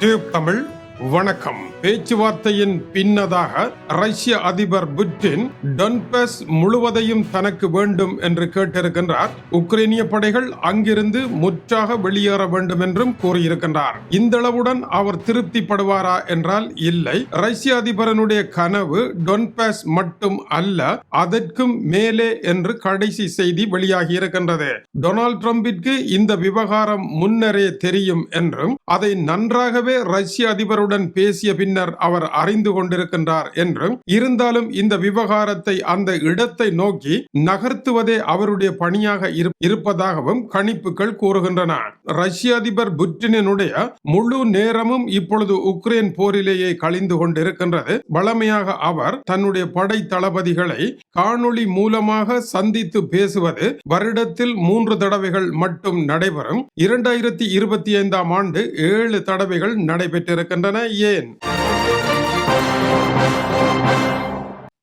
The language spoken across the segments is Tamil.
டியூப் தமிழ் வணக்கம். பேச்சுவார்த்தையின் பின்னதாக ரஷ்ய அதிபர் புட்டின் டொன்பஸ் முழுவதையும் தனக்கு வேண்டும் என்று கேட்டிருக்கின்றார். உக்ரைனிய படைகள் அங்கிருந்து முற்றாக வெளியேற வேண்டும் என்றும் கூறியிருக்கின்றார். இந்த அளவுடன் அவர் திருப்திப்படுவாரா என்றால் இல்லை. ரஷ்ய அதிபரனுடைய கனவு டொன்பஸ் மட்டும் அல்ல அதற்கும் மேலே என்று கடைசி செய்தி வெளியாகி இருக்கின்றது டொனால்ட் ட்ரம்பிற்கு இந்த விவகாரம் முன்னரே தெரியும் என்றும் அதை நன்றாகவே ரஷ்ய அதிபருடன் பேசிய பின்னர் அவர் அறிந்து கொண்டிருக்கின்றார் என்றும் இருந்தாலும் இந்த விவகாரத்தை அந்த இடத்தை நோக்கி நகர்த்துவதே அவருடைய பணியாக இருப்பதாகவும் கணிப்புகள் கூறுகின்றன. ரஷ்ய அதிபர் புட்டினுடைய முழு நேரமும் இப்பொழுது உக்ரைன் போரிலேயே கழிந்து கொண்டிருக்கின்றது. வளமையாக அவர் தன்னுடைய படை தளபதிகளை காணொளி மூலமாக சந்தித்து பேசுவது வருடத்தில் மூன்று தடவைகள் மட்டும் நடைபெறும். இரண்டாயிரத்தி இருபத்தி ஐந்தாம் ஆண்டு ஏழு தடவைகள் நடைபெற்றிருக்கின்றன. ஏன்?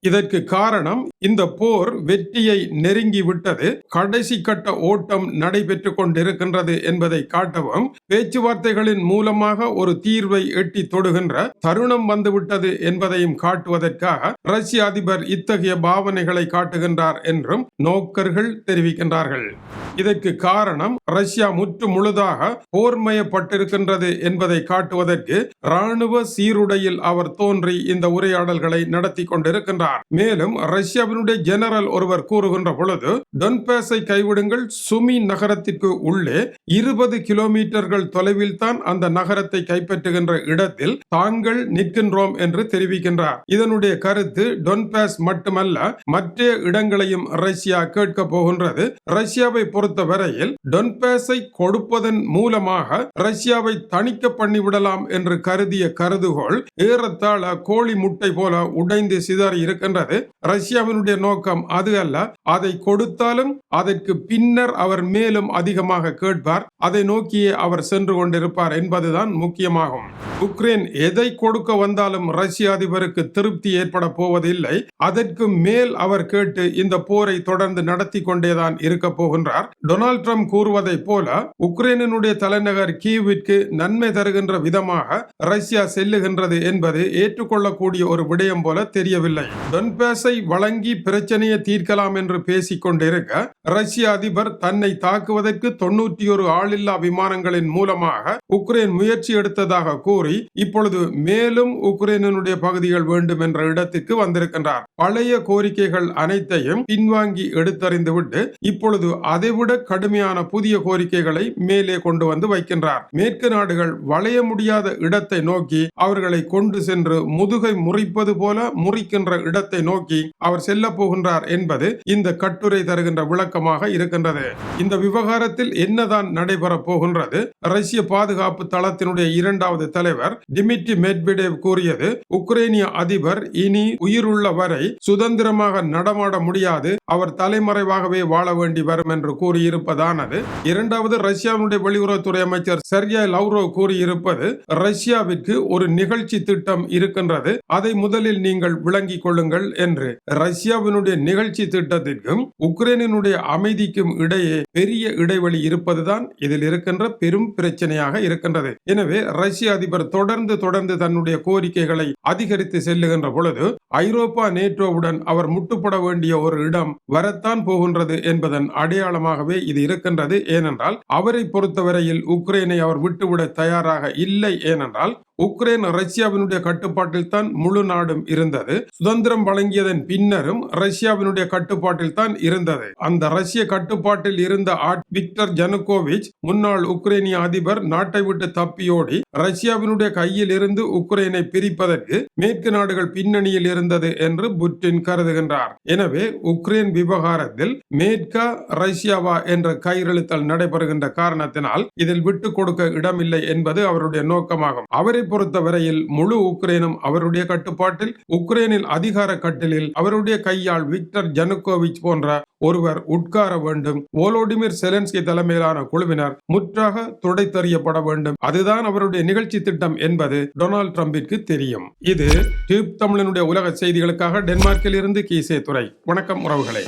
இதற்கு காரணம் இந்த போர் வெற்றியை நெருங்கி விட்டது கடைசி கட்ட ஓட்டம் நடைபெற்று கொண்டிருக்கின்றது என்பதை காட்டவும் பேச்சுவார்த்தைகளின் மூலமாக ஒரு தீர்வை எட்டி தொடுகின்ற தருணம் வந்துவிட்டது என்பதையும் காட்டுவதற்காக ரஷ்ய அதிபர் இத்தகைய பாவனைகளை காட்டுகின்றார் என்றும் நோக்கர்கள் தெரிவிக்கின்றார்கள். இதற்கு காரணம் ரஷ்யா முற்று முழுதாக போர்மயப்பட்டிருக்கின்றது என்பதை காட்டுவதற்கு ராணுவ சீருடையில் அவர் தோன்றி இந்த உரையாடல்களை நடத்தி கொண்டிருக்கின்றார். மேலும் ரஷ்யாவினுடைய ஜெனரல் ஒருவர் கூறுகின்ற பொழுது டொன்பேஸை கைவிடுங்கள். சுமி நகரத்திற்கு உள்ளே இருபது கிலோமீட்டர்கள் தொலைவில் தான் அந்த நகரத்தை கைப்பற்றுகின்ற இடத்தில் தாங்கள் நிற்கின்றோம் என்று தெரிவிக்கின்றார். இதனுடைய கருத்து டொன்பேஸ் மட்டுமல்ல மற்ற இடங்களையும் ரஷ்யா கேட்க போகின்றது. ரஷ்யாவை பொறுத்த வரையில் டொன்பேஸை கொடுப்பதன் மூலமாக ரஷ்யாவை தணிக்க பண்ணிவிடலாம் என்று கருதிய கருதுகோள் ஏறத்தாழ கோழி முட்டை போல உடைந்து சிதறி இருக்கின்றது. ரஷ்யாவினுடைய நோக்கம் அது அல்ல. அதை கொடுத்தாலும் அதற்கு பின்னர் அவர் மேலும் அதிகமாக கேட்பார். அதை நோக்கியே அவர் சென்று கொண்டிருப்பார் என்பதுதான் முக்கியமாகும். உக்ரைன் எதை கொடுக்க வந்தாலும் ரஷ்ய அதிபருக்கு திருப்தி ஏற்பட போவதில்லை. அதற்கு மேல் அவர் கேட்டு இந்த போரை தொடர்ந்து நடத்தி கொண்டேதான் இருக்க போகின்றார். டொனால்ட் ட்ரம்ப் கூறுவதைப் போல உக்ரைனுடைய தலைநகர் கீவிற்கு நன்மை தருகின்ற விதமாக ரஷ்யா செல்லுகின்றது என்பது ஏற்றுக்கொள்ளக்கூடிய ஒரு விடயம் போல தெரியவில்லை. டொன்பேஸை வழங்கி பிரச்சனையை தீர்க்கலாம் என்று பேசிக் கொண்டிருக்க ரஷ்ய அதிபர் தன்னை தாக்குவதற்கு தொன்னூற்றி ஒரு ஆளில்லா விமானங்களின் மூலமாக உக்ரைன் முயற்சி எடுத்ததாக கூறி இப்பொழுது மேலும் உக்ரைனுடைய பகுதிகள் வேண்டும் என்ற இடத்திற்கு வந்திருக்கின்றார். பழைய கோரிக்கைகள் அனைத்தையும் பின்வாங்கி எடுத்தறிந்துவிட்டு இப்பொழுது அதைவிட கடுமையான புதிய கோரிக்கைகளை மேலே கொண்டு வந்து வைக்கின்றார். மேற்கு நாடுகள் வளைய முடியாத இடத்தை நோக்கி அவர்களை கொண்டு சென்று முதுகை முறிப்பது போல முறிக்கின்ற இடத்தை நோக்கி அவர் செல்ல போகின்றார் என்பது இந்த கட்டுரை தருகின்ற விளக்கமாக இருக்கின்றது. இந்த விவகாரத்தில் என்னதான் நடைபெற போகின்றது? ரஷ்ய பாதுகாப்பு தளத்தினுடைய இரண்டாவது தலைவர் டிமிட்ரி மெட்வெடேவ் கூறியது உக்ரைனிய அதிபர் இனி உயிருள்ள வரை வரை சுதந்திரமாக நடமாட முடியாது. அவர் தலைமறைவாகவே வாழ வேண்டி வரும் என்று கூறியிருப்பதானது. இரண்டாவது ரஷ்யாவுடைய வெளியுறவுத்துறை அமைச்சர் சர்யா லவ்ரோ கூறியிருப்பது ரஷ்யாவிற்கு ஒரு நிகழ்ச்சி திட்டம் இருக்கின்றது. அதை முதலில் நீங்கள் விளங்கிக் கொள்ளுங்கள் என்று. ரஷ்யாவினுடைய நிகழ்ச்சி திட்டத்திற்கும் உக்ரைனினுடைய அமைதிக்கும் இடையே பெரிய இடைவெளி இருப்பதுதான் இதில் இருக்கின்ற பெரும் பிரச்சனையாக இருக்கின்றது. எனவே ரஷ்ய அதிபர் தொடர்ந்து தொடர்ந்து தன்னுடைய கோரிக்கைகளை அதிகரித்து செல்லுகின்ற பொழுது ஐரோப்பா நேற்று நேட்டோவுடன் அவர் முட்டுப்பட வேண்டிய ஒரு இடம் வரத்தான் போகின்றது என்பதன் அடையாளமாகவே இது இருக்கின்றது. ஏனென்றால் அவரை பொறுத்தவரையில் உக்ரைனை அவர் விட்டுவிட தயாராக இல்லை. ஏனென்றால் உக்ரைன் ரஷ்யாவினுடைய கட்டுப்பாட்டில் தான் முழு நாடும் இருந்தது. சுதந்திரம் வழங்கியதன் பின்னரும் ரஷ்யாவினுடைய கட்டுப்பாட்டில் தான் இருந்தது. அந்த ரஷ்ய கட்டுப்பாட்டில் இருந்த விக்டர் ஜனுகோவிச் முன்னாள் உக்ரைனிய அதிபர் நாட்டை விட்டு தப்பியோடி ரஷ்யாவினுடைய கையில் இருந்து உக்ரைனை பிரிப்பதற்கு மேற்கு நாடுகள் பின்னணியில் இருந்தது என்று புட்டின் கருதுகின்றார். எனவே உக்ரைன் விவகாரத்தில் மேற்கா ரஷ்யாவா என்ற கையெழுத்தல் நடைபெறுகின்ற காரணத்தினால் இதில் விட்டு கொடுக்க இடமில்லை என்பது அவருடைய நோக்கமாகும். அவரை பொறுத்தவரையில் முழு உக்ரைனும் அவருடைய கட்டுப்பாட்டில் உக்ரைனில் அதிகார கட்டிலில் அவருடைய கையால் விக்டர் ஜனுகோவிச் போன்ற ஒருவர் உட்கார வேண்டும். ஓலோடிமிர் செலன்ஸ்கி தலைமையிலான குழுவினர் முற்றாக துடைத்தறியப்பட வேண்டும். அதுதான் அவருடைய நிகழ்ச்சி திட்டம் என்பது டொனால்ட் ட்ரம்பிற்கு தெரியும். இது டியூப் தமிழனுடைய உலக செய்திகளுக்காக டென்மார்க்கில் இருந்து கீசே துறை வணக்கம் உறவுகளே.